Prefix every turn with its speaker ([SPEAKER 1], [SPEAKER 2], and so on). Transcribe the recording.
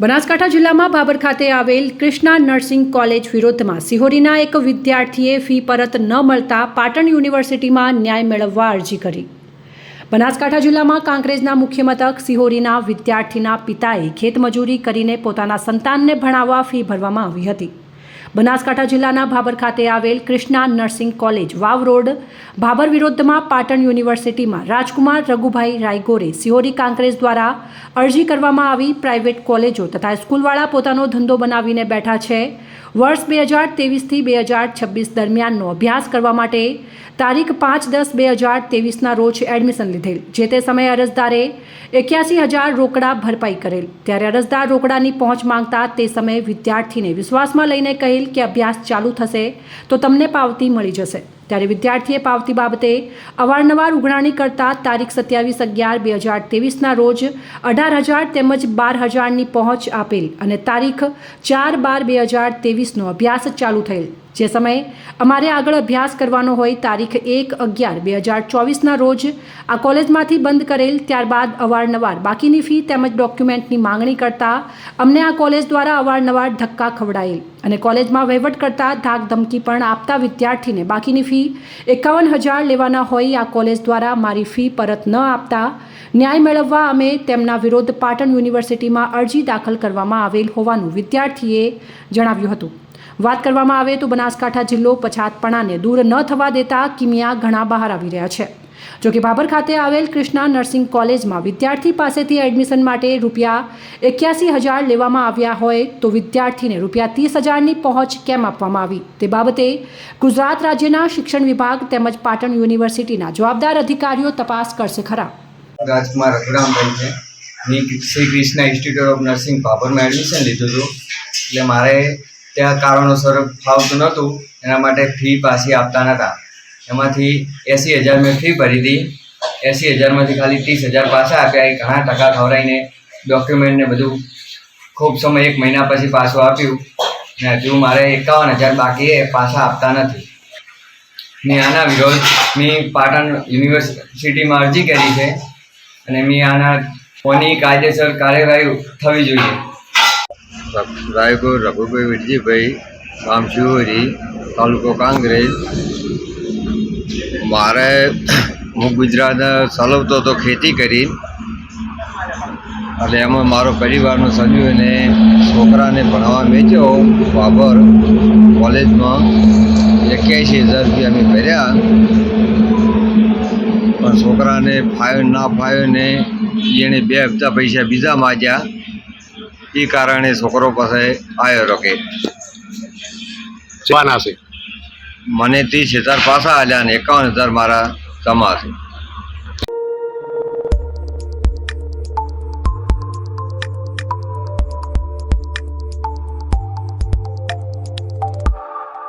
[SPEAKER 1] બનાસકાંઠા જિલ્લામાં બાબર ખાતે આવેલ કૃષ્ણા નર્સિંગ કોલેજ વિરોધમાં સિહોરીના એક વિદ્યાર્થીએ ફી પરત ન મળતા પાટણ યુનિવર્સિટીમાં ન્યાય મેળવવા અરજી કરી. બનાસકાંઠા જિલ્લામાં કાંકરેજના મુખ્ય મથક સિહોરીના વિદ્યાર્થીના પિતાએ ખેતમજૂરી કરીને પોતાના સંતાનને ભણાવવા ફી ભરવામાં આવી હતી. બનાસકાંઠા જિલ્લાના ભાબર ખાતે આવેલ Krishna nursing college, Vav road Bhabar વિરોધમાં પાટણ યુનિવર્સિટીમાં રાજકુમાર રઘુભાઈ રાયગોરે સિહોરી કાંકરેજ દ્વારા અરજી કરવામાં આવી પ્રાઇવેટ કોલેજો તથા સ્કૂલવાળા પોતાનો ધંધો બનાવીને બેઠા છે. વર્ષ બે હજાર તેવીસથી બે હજાર છવ્વીસ દરમિયાનનો અભ્યાસ કરવા માટે તારીખ પાંચ દસ બે હજાર તેવીસના રોજ એડમિશન લીધેલ, જે તે સમયે અરજદારે એક્યાસી હજાર રોકડા ભરપાઈ કરેલ. ત્યારે અરજદાર રોકડાની પહોંચ માંગતા તે સમયે વિદ્યાર્થીને વિશ્વાસમાં લઈને કહેલ કે અભ્યાસ ચાલુ થશે તો તમને પાવતી મળી જશે. ત્યારે વિદ્યાર્થીએ પાવતી બાબતે અવારનવાર ઉઘરાણી કરતા તારીખ સત્યાવીસ અગિયાર બે હજાર ત્રેવીસના રોજ અઢાર હજાર તેમજ બાર હજારની પહોંચ આપેલ અને તારીખ ચાર બાર બે હજાર તેવીસનો અભ્યાસ ચાલુ થયેલ. જે સમયે અમારે આગળ અભ્યાસ કરવાનો હોય તારીખ એક અગિયાર બે હજાર ચોવીસના રોજ આ કોલેજમાંથી બંધ કરેલ, ત્યારબાદ અવારનવાર બાકીની ફી તેમજ ડોક્યુમેન્ટની માંગણી કરતા અમને આ કોલેજ દ્વારા અવારનવાર ધક્કા ખવડાયેલ અને કોલેજમાં વહીવટ કરતા ધાક ધમકી પણ આપતા વિદ્યાર્થીને બાકીની ફી એકાવન હજાર લેવાના હોય આ કોલેજ દ્વારા મારી ફી પરત ન આપતા ન્યાય મેળવવા અમે તેમના વિરોધ પાટણ યુનિવર્સિટીમાં અરજી દાખલ કરવામાં આવેલ હોવાનું વિદ્યાર્થીએ જણાવ્યું હતું. વાત કરવામાં આવે તો બનાસકાંઠા જિલ્લો પછાતપણાને દૂર ન થવા દેતા કિમિયા ઘણા બહાર આવી રહ્યા છે. જોકે બાબર ખાતે આવેલ કૃષ્ણા નર્સિંગ કોલેજમાં વિદ્યાર્થી પાસેથી એડમિશન માટે રૂપિયા એક્યાસી હજાર લેવામાં આવ્યા હોય તો વિદ્યાર્થીને રૂપિયા ત્રીસ હજારની પહોંચ કેમ આપવામાં આવી? તે બાબતે ગુજરાત રાજ્યના શિક્ષણ વિભાગ તેમજ પાટણ યુનિવર્સિટીના જવાબદાર અધિકારીઓ તપાસ કરશે ખરા.
[SPEAKER 2] Shri Krishna institute of nursing બાબરમાં admission લીધું હતું. એટલે મારે ત્યાં કારણોસર ફાવતું નહોતું. એના માટે ફી પાછી આપતા નહોતા એમાંથી એંસી હજાર મેં ફી ભરી હતી એંસી હજારમાંથી ખાલી ત્રીસ હજાર પાછા આપ્યા. એ ઘણા ટકા ખવડાવીને ડોક્યુમેન્ટને બધું ખૂબ સમય એક મહિના પછી પાછું આપ્યું. ને હજુ મારે એકાવન હજાર બાકી એ પાછા આપતા નથી. મેં આના વિરોધ, મેં પાટણ યુનિવર્સિટીમાં અરજી કરી છે. અને મેં આના કોની કાયદેસર કાર્યવાહી થવી જોઈએ.
[SPEAKER 3] રાયપુર રઘુભાઈ વિરજીભાઈ ગામ શિવરી તાલુકો કાંગ્રેસ. મારે હું ગુજરાત ચલાવતો હતો ખેતી કરી. એટલે એમાં મારો પરિવારનો સભ્યો એને છોકરાને ભણવા વેચ્યો બાબર કોલેજમાં એક્યાસી હજાર રૂપિયા અમે ભર્યા. પણ છોકરાને ફાવ્યો ના ફાવ્યો ને એણે બે હપ્તા પૈસા બીજા માગ્યા એ કારણે છોકરો પાસે આવ્યો રોકે.
[SPEAKER 4] છે?
[SPEAKER 3] મને ત્રીસ હજાર પાછા આલ્યા અને એકાવન હજાર મારા જમા છે